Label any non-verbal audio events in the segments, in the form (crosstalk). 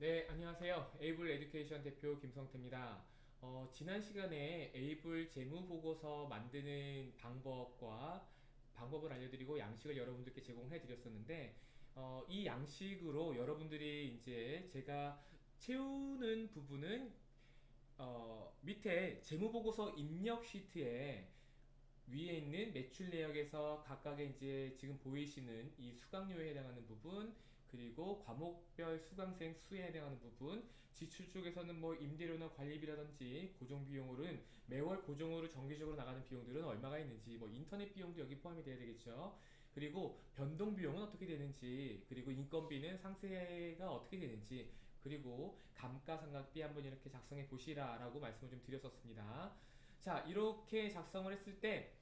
네, 안녕하세요. 에이블 에듀케이션 대표 김성태입니다. 어, 지난 시간에 에이블 재무 보고서 만드는 방법과 방법을 알려드리고 양식을 여러분들께 제공해 드렸었는데, 어, 이 양식으로 여러분들이 이제 제가 채우는 부분은 어, 밑에 재무 보고서 입력 시트에 위에 있는 매출 내역에서 각각의 이제 지금 보이시는 이 수강료에 해당하는 부분 그리고 과목별 수강생 수에 해당하는 부분 지출 쪽에서는 뭐 임대료나 관리비라든지 고정 비용으로는 매월 고정으로 정기적으로 나가는 비용들은 얼마가 있는지 뭐 인터넷 비용도 여기 포함이 돼야 되겠죠 그리고 변동 비용은 어떻게 되는지 그리고 인건비는 상세가 어떻게 되는지 그리고 감가상각비 한번 이렇게 작성해 보시라라고 말씀을 좀 드렸었습니다. 자, 이렇게 작성을 했을 때,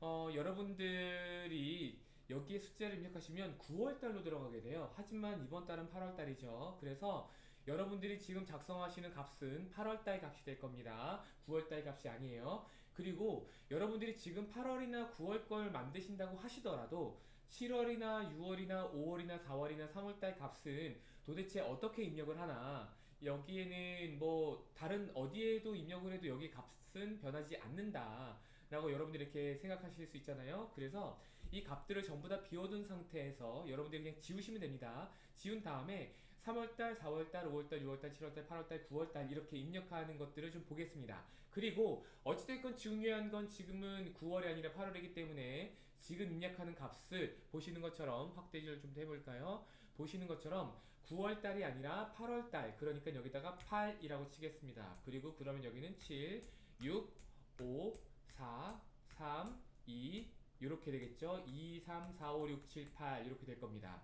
어, 여러분들이 여기에 숫자를 입력하시면 9월달로 들어가게 돼요. 하지만 이번 달은 8월달이죠. 그래서 여러분들이 지금 작성하시는 값은 8월달 값이 될 겁니다. 9월달 값이 아니에요. 그리고 여러분들이 지금 8월이나 9월 걸 만드신다고 하시더라도 7월이나 6월이나 5월이나 4월이나 3월달 값은 도대체 어떻게 입력을 하나 여기에는 뭐 다른 어디에도 입력을 해도 여기 값은 변하지 않는다 라고 여러분들이 이렇게 생각하실 수 있잖아요 그래서 이 값들을 전부 다 비워둔 상태에서 여러분들이 그냥 지우시면 됩니다 지운 다음에 3월달, 4월달, 5월달, 6월달, 7월달, 8월달, 9월달 이렇게 입력하는 것들을 좀 보겠습니다 그리고 어찌됐건 중요한 건 지금은 9월이 아니라 8월이기 때문에 지금 입력하는 값을 보시는 것처럼 확대를 좀 해볼까요? 보시는 것처럼 9월달이 아니라 8월달 그러니까 여기다가 8이라고 치겠습니다. 그리고 그러면 여기는 7, 6, 5, 4, 3, 2 이렇게 되겠죠? 2, 3, 4, 5, 6, 7, 8 이렇게 될 겁니다.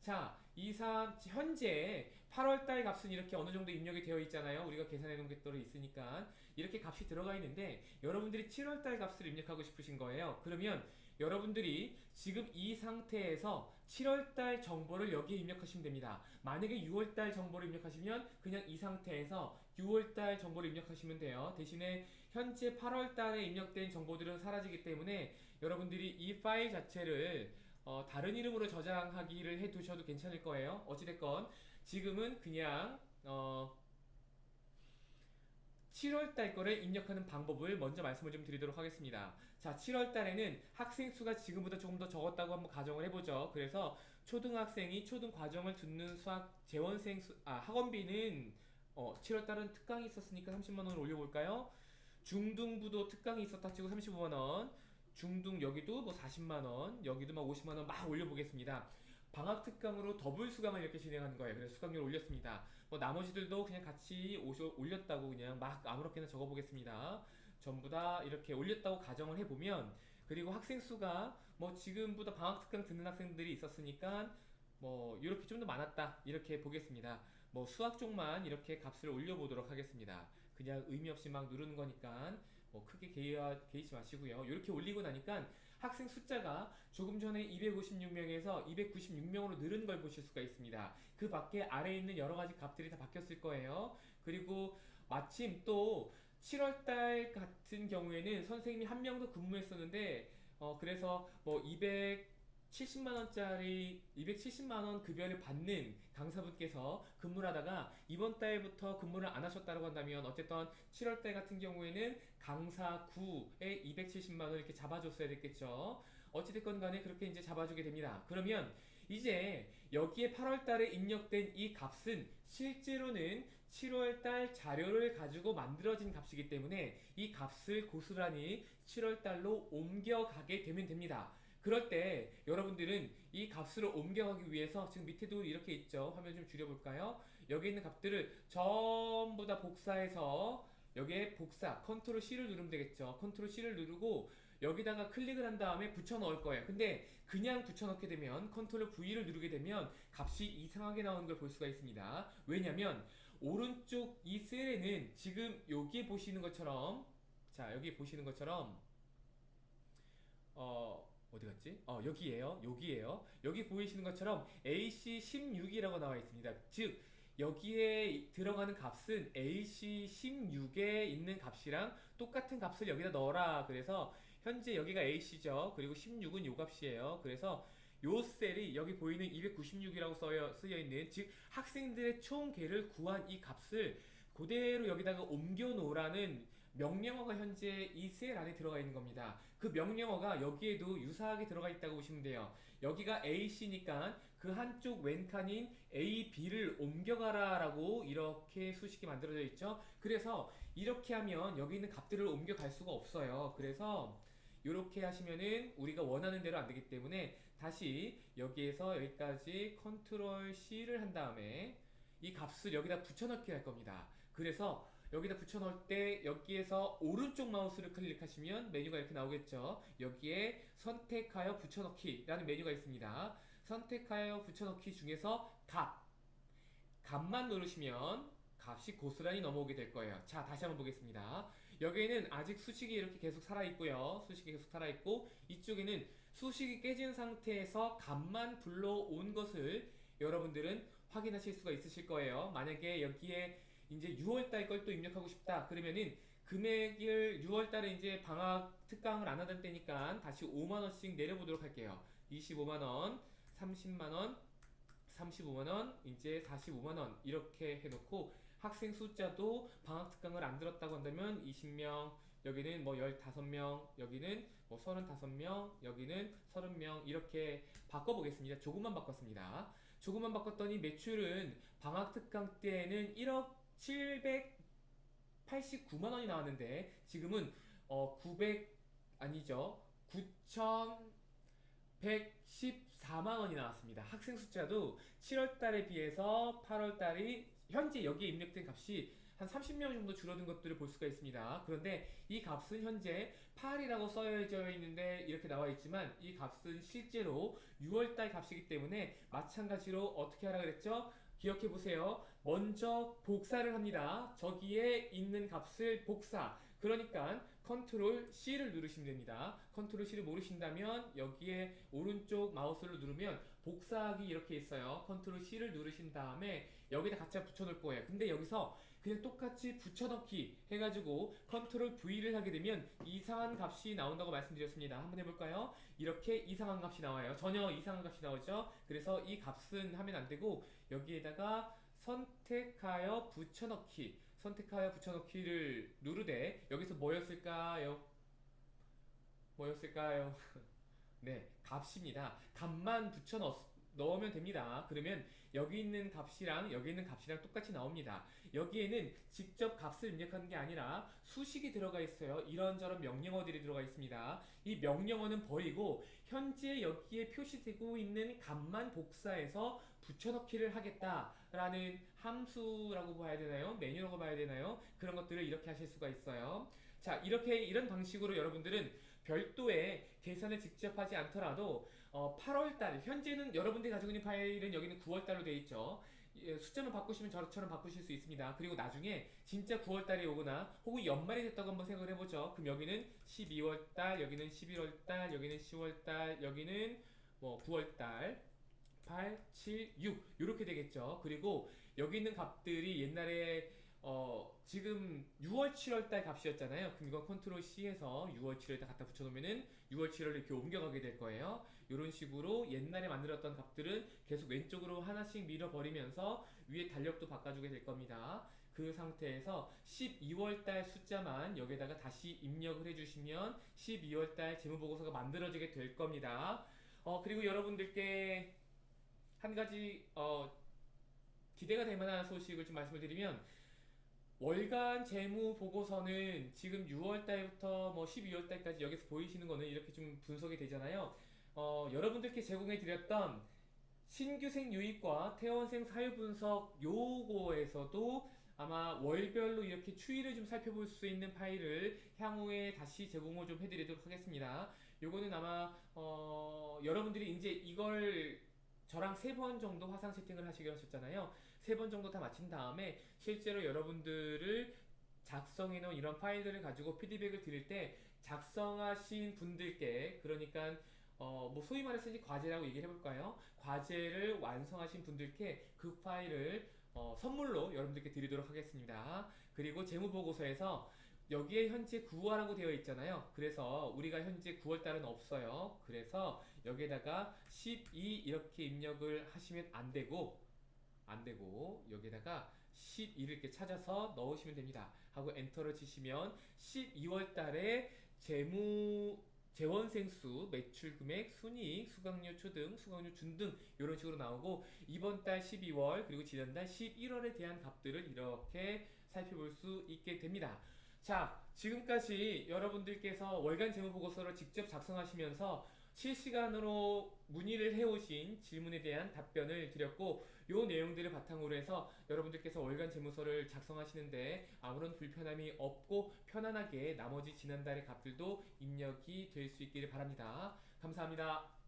자, 2, 3, 현재 8월달 값은 이렇게 어느 정도 입력이 되어 있잖아요. 우리가 계산해 놓은 게 떨어 있으니까. 이렇게 값이 들어가 있는데, 여러분들이 7월달 값을 입력하고 싶으신 거예요. 그러면 여러분들이 지금 이 상태에서 7월달 정보를 여기에 입력하시면 됩니다. 만약에 6월달 정보를 입력하시면 그냥 이 상태에서 6월달 정보를 입력하시면 돼요. 대신에 현재 8월달에 입력된 정보들은 사라지기 때문에 여러분들이 이 파일 자체를 어, 다른 이름으로 저장하기를 해 두셔도 괜찮을 거예요. 어찌됐건 지금은 그냥 어, 7월 달 거를 입력하는 방법을 먼저 말씀을 좀 드리도록 하겠습니다. 자, 7월 달에는 학생 수가 지금보다 조금 더 적었다고 한번 가정을 해보죠. 그래서 초등학생이 초등 과정을 듣는 수학 재원생 수, 아, 학원비는 어, 7월 달은 특강이 있었으니까 30만 원을 올려볼까요? 중등부도 특강이 있었다 치고 35만 원. 중등 여기도 뭐 40만 원, 여기도 막 50만 원 막 올려보겠습니다. 방학 특강으로 더블 수강을 이렇게 진행하는 거예요. 그래서 수강료를 올렸습니다. 뭐 나머지들도 그냥 같이 오셔, 올렸다고 그냥 막 아무렇게나 적어보겠습니다. 전부 다 이렇게 올렸다고 가정을 해보면 그리고 학생 수가 뭐 지금보다 방학 특강 듣는 학생들이 있었으니까 뭐 이렇게 좀 더 많았다 이렇게 보겠습니다. 뭐 수학 쪽만 이렇게 값을 올려보도록 하겠습니다. 그냥 의미 없이 막 누르는 거니까 뭐 크게 개의, 개의치 마시고요. 이렇게 올리고 나니까 학생 숫자가 조금 전에 256명에서 296명으로 늘은 걸 보실 수가 있습니다. 그 밖에 아래에 있는 여러 가지 값들이 다 바뀌었을 거예요. 그리고 마침 또 7월달 같은 경우에는 선생님이 한 명도 근무했었는데 어 그래서 뭐 200, 70만 원짜리 270만 원 급여를 받는 강사분께서 근무를 하다가 이번 달부터 근무를 안 하셨다고 한다면 어쨌든 7월 달 같은 경우에는 강사 9에 270만 원 이렇게 잡아줬어야 됐겠죠. 어찌됐건 간에 그렇게 이제 잡아주게 됩니다. 그러면 이제 여기에 8월 달에 입력된 이 값은 실제로는 7월 달 자료를 가지고 만들어진 값이기 때문에 이 값을 고스란히 7월 달로 옮겨가게 되면 됩니다. 그럴 때 여러분들은 이 값을 옮겨가기 위해서 지금 밑에도 이렇게 있죠. 화면 좀 줄여볼까요? 여기 있는 값들을 전부 다 복사해서 여기에 복사, 컨트롤 C를 누르면 되겠죠. 컨트롤 C를 누르고 여기다가 클릭을 한 다음에 붙여 넣을 거예요. 근데 그냥 붙여 넣게 되면 컨트롤 V를 누르게 되면 값이 이상하게 나오는 걸 볼 수가 있습니다. 왜냐면 오른쪽 이 셀에는 지금 여기에 보시는 것처럼 자, 여기 보시는 것처럼 어 어디 갔지? 어 여기에요. 여기에요. 여기 보이시는 것처럼 AC16이라고 나와 있습니다. 즉 여기에 들어가는 값은 AC16에 있는 값이랑 똑같은 값을 여기다 넣어라. 그래서 현재 여기가 AC죠. 그리고 16은 요 값이에요. 그래서 요 셀이 여기 보이는 296이라고 써여, 쓰여 있는 즉 학생들의 총 개를 구한 이 값을 그대로 여기다가 옮겨 놓으라는 명령어가 현재 이 셀 안에 들어가 있는 겁니다. 그 명령어가 여기에도 유사하게 들어가 있다고 보시면 돼요. 여기가 AC니까 그 한쪽 왼칸인 A, B를 옮겨가라라고 이렇게 수식이 만들어져 있죠. 그래서 이렇게 하면 여기 있는 값들을 옮겨갈 수가 없어요. 그래서 이렇게 하시면은 우리가 원하는 대로 안 되기 때문에 다시 여기에서 여기까지 컨트롤 C를 한 다음에 이 값을 여기다 붙여넣기 할 겁니다. 그래서 여기다 붙여넣을 때 여기에서 오른쪽 마우스를 클릭하시면 메뉴가 이렇게 나오겠죠. 여기에 선택하여 붙여넣기라는 메뉴가 있습니다. 선택하여 붙여넣기 중에서 값 값만 누르시면 값이 고스란히 넘어오게 될 거예요. 자, 다시 한번 보겠습니다. 여기에는 아직 수식이 이렇게 계속 살아있고요. 수식이 계속 살아있고, 이쪽에는 수식이 깨진 상태에서 값만 불러온 것을 여러분들은 확인하실 수가 있으실 거예요. 만약에 여기에 이제 6월달 걸 또 입력하고 싶다. 그러면은 금액을 6월달에 이제 방학 특강을 안 하던 때니까 다시 5만원씩 내려보도록 할게요. 25만원, 30만원, 35만원, 이제 45만원 이렇게 해놓고 학생 숫자도 방학 특강을 안 들었다고 한다면 20명, 여기는 뭐 15명, 여기는 뭐 35명, 여기는 30명 이렇게 바꿔보겠습니다. 조금만 바꿨습니다. 조금만 바꿨더니 매출은 방학 특강 때는 1억 789만 원이 나왔는데 지금은 어 900 아니죠. 9,114만 원이 나왔습니다. 학생 숫자도 7월 달에 비해서 8월 달이 현재 여기에 입력된 값이 한 30명 정도 줄어든 것들을 볼 수가 있습니다. 그런데 이 값은 현재 8이라고 써져 있는데 이렇게 나와 있지만 이 값은 실제로 6월달 값이기 때문에 마찬가지로 어떻게 하라 그랬죠? 기억해 보세요. 먼저 복사를 합니다. 저기에 있는 값을 복사. 그러니까 컨트롤 C를 누르시면 됩니다. 컨트롤 C를 모르신다면 여기에 오른쪽 마우스를 누르면 복사하기 이렇게 있어요. 컨트롤 C를 누르신 다음에 여기다 갖다 붙여 놓을 거예요. 근데 여기서 그냥 똑같이 붙여넣기 해가지고 컨트롤 V를 하게 되면 이상한 값이 나온다고 말씀드렸습니다. 한번 해볼까요? 이렇게 이상한 값이 나와요. 전혀 이상한 값이 나오죠. 그래서 이 값은 하면 안 되고 여기에다가 선택하여 붙여넣기 선택하여 붙여넣기를 누르되 여기서 뭐였을까요? 뭐였을까요? (laughs) 네, 값입니다. 값만 붙여 넣, 넣으면 됩니다. 그러면 여기 있는 값이랑 여기 있는 값이랑 똑같이 나옵니다. 여기에는 직접 값을 입력하는 게 아니라 수식이 들어가 있어요. 이런저런 명령어들이 들어가 있습니다. 이 명령어는 버리고 현재 여기에 표시되고 있는 값만 복사해서 붙여넣기를 하겠다라는 함수라고 봐야 되나요? 메뉴라고 봐야 되나요? 그런 것들을 이렇게 하실 수가 있어요. 자, 이렇게 이런 방식으로 여러분들은 별도의 계산을 직접 하지 않더라도 어, 8월달 현재는 여러분들이 가지고 있는 파일은 여기는 9월달로 되어 있죠. 예, 숫자만 바꾸시면 저처럼 바꾸실 수 있습니다. 그리고 나중에 진짜 9월달이 오거나 혹은 연말이 됐다고 한번 생각을 해보죠. 그럼 여기는 12월달, 여기는 11월달, 여기는 10월달, 여기는 뭐 9월달, 8, 7, 6 이렇게 되겠죠. 그리고 여기 있는 값들이 옛날에 어 지금 6월 7월 달 값이었잖아요. 그럼 이건 컨트롤 C에서 6월 7월에 갖다 붙여놓으면은 6월 7월 이렇게 옮겨가게 될 거예요. 이런 식으로 옛날에 만들었던 값들은 계속 왼쪽으로 하나씩 밀어버리면서 위에 달력도 바꿔주게 될 겁니다. 그 상태에서 12월 달 숫자만 여기다가 다시 입력을 해주시면 12월 달 재무보고서가 만들어지게 될 겁니다. 어 그리고 여러분들께 한 가지 어 기대가 될 만한 소식을 좀 말씀을 드리면 월간 재무 보고서는 지금 6월 달부터 뭐 12월 달까지 여기서 보이시는 거는 이렇게 좀 분석이 되잖아요. 어, 여러분들께 제공해 드렸던 신규생 유입과 퇴원생 사유 분석 요거에서도 아마 월별로 이렇게 추이를 좀 살펴볼 수 있는 파일을 향후에 다시 제공을 좀 해드리도록 하겠습니다. 요거는 아마 어, 여러분들이 이제 이걸 저랑 세 번 정도 화상 채팅을 하시기로 하셨잖아요. 세 번 정도 다 마친 다음에 실제로 여러분들을 작성해 놓은 이런 파일들을 가지고 피드백을 드릴 때 작성하신 분들께 그러니까 어, 뭐 소위 말해서 이제 과제라고 얘기를 해볼까요? 과제를 완성하신 분들께 그 파일을 어, 선물로 여러분들께 드리도록 하겠습니다. 그리고 재무보고서에서 여기에 현재 9월이라고 되어 있잖아요. 그래서 우리가 현재 9월 달은 없어요. 그래서 여기에다가 12 이렇게 입력을 하시면 안 되고 안 되고 여기에다가 12를 이렇게 찾아서 넣으시면 됩니다. 하고 엔터를 치시면 12월 달에 재무 재원생 수, 매출 금액, 순이익, 수강료 초등, 수강료 준등 이런 식으로 나오고 이번 달 12월 그리고 지난달 11월에 대한 값들을 이렇게 살펴볼 수 있게 됩니다. 자, 지금까지 여러분들께서 월간 재무 보고서를 직접 작성하시면서 실시간으로 문의를 해오신 질문에 대한 답변을 드렸고 요 내용들을 바탕으로 해서 여러분들께서 월간 재무서를 작성하시는데 아무런 불편함이 없고 편안하게 나머지 지난달의 값들도 입력이 될 수 있기를 바랍니다. 감사합니다.